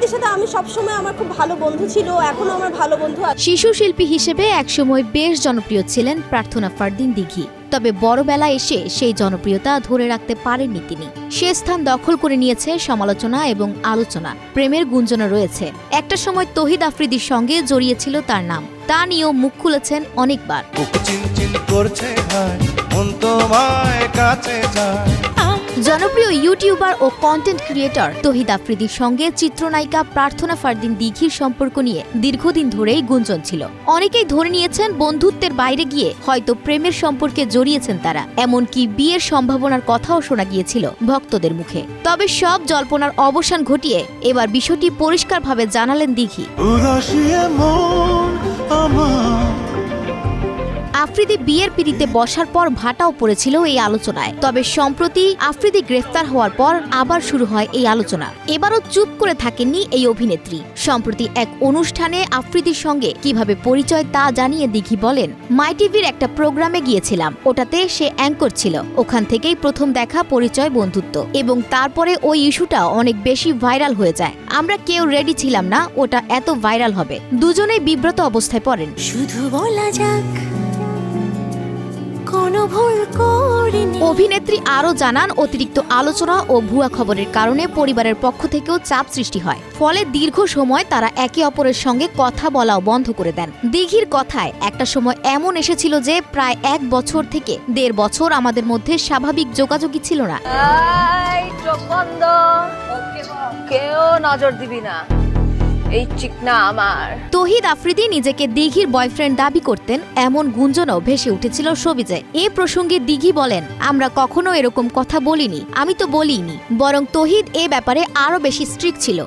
সাথে আমি সবসময় আমার খুব ভালো বন্ধু ছিল এখনও আমার ভালো বন্ধু আছে। শিশু শিল্পী হিসেবে একসময় বেশ জনপ্রিয় ছিলেন প্রার্থনা ফারদিন দিঘি। তবে বড়বেলা এসে সেই জনপ্রিয়তা ধরে রাখতে পারেননি তিনি। সে স্থান দখল করে নিয়েছে সমালোচনা এবং আলোচনা। প্রেমের গুঞ্জনও রয়েছে। একটা সময় তহিদ আফ্রিদির সঙ্গে জড়িয়েছিল তার নাম। তা নিয়েও মুখ খুলেছেন অনেকবার। করছে মন তোমায় কাছে যায়। জনপ্রিয় ইউটিউবার ও কন্টেন্ট ক্রিয়েটর তহিদ আফ্রিদির সঙ্গে চিত্রনায়িকা প্রার্থনা ফারদিন দিঘির সম্পর্ক নিয়ে দীর্ঘদিন ধরেই গুঞ্জন ছিল। অনেকেই ধরে নিয়েছেন বন্ধুত্বের বাইরে গিয়ে হয়তো প্রেমের সম্পর্কে জড়িয়েছেন তারা, এমনকি বিয়ের সম্ভাবনার কথাও শোনা গিয়েছিল ভক্তদের মুখে। তবে সব জল্পনার অবসান ঘটিয়ে এবার বিষয়টি পরিষ্কারভাবে জানালেন দিঘি। আফ্রিদি বিয়ের পিড়িতে বসার পর ভাটাও পড়েছিল এই আলোচনায়। তবে সম্প্রতি আফ্রিদি গ্রেফতার হওয়ার পর আবার শুরু হয় এই আলোচনা। এবারও চুপ করে থাকেননি এই অভিনেত্রী। সম্প্রতি এক অনুষ্ঠানে আফ্রিদির সঙ্গে কীভাবে পরিচয় তা জানিয়ে দিঘি বলেন, মাই টিভির একটা প্রোগ্রামে গিয়েছিলাম। ওটাতে সে অ্যাঙ্কর ছিল। ওখান থেকেই প্রথম দেখা পরিচয় বন্ধুত্ব। এবং তারপরে ওই ইস্যুটা অনেক বেশি ভাইরাল হয়ে যায়। আমরা কেউ রেডি ছিলাম না, ওটা এত ভাইরাল হবে। দুজনেই বিব্রত অবস্থায় পড়েন। শুধু বলা যাক করিনি। অভিনেত্রী আরও জানান অতিরিক্ত আলোচনা ও ভুয়া খবরের কারণে পরিবারের পক্ষ থেকেও চাপ সৃষ্টি হয়। ফলে দীর্ঘ সময় তারা একে অপরের সঙ্গে কথা বলাও বন্ধ করে দেন। দিঘির কথায় একটা সময় এমন এসেছিল যে প্রায় এক বছর থেকে দেড় বছর আমাদের মধ্যে স্বাভাবিক যোগাযোগই ছিল না। কেউ নজর দিবি না। এই চিকনা আমার। তহিদ আফ্রিদি নিজেকে দিঘির বয়ফ্রেন্ড দাবি করতেন, এমন গুঞ্জনও ভেসে উঠেছিল সবিজে। এ প্রসঙ্গে দিঘি বলেন, আমরা কখনো এরকম কথা বলিনি, আমি তো বলিনি বরং তহিদ এ ব্যাপারে আরও বেশি স্ট্রিক্ট ছিল।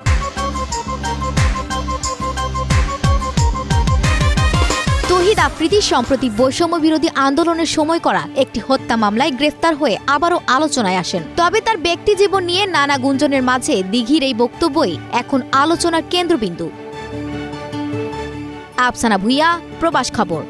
আফ্রিদি সম্প্রতি বৈষম্য বিরোধী আন্দোলনের সময় করা একটি হত্যা মামলায় গ্রেফতার হয়ে আবারও আলোচনায় আসেন। তবে তার ব্যক্তি জীবন নিয়ে নানা গুঞ্জনের মাঝে দিঘির এই বক্তব্যই এখন আলোচনার কেন্দ্রবিন্দু। আফসানা ভুইয়া, প্রবাস খবর।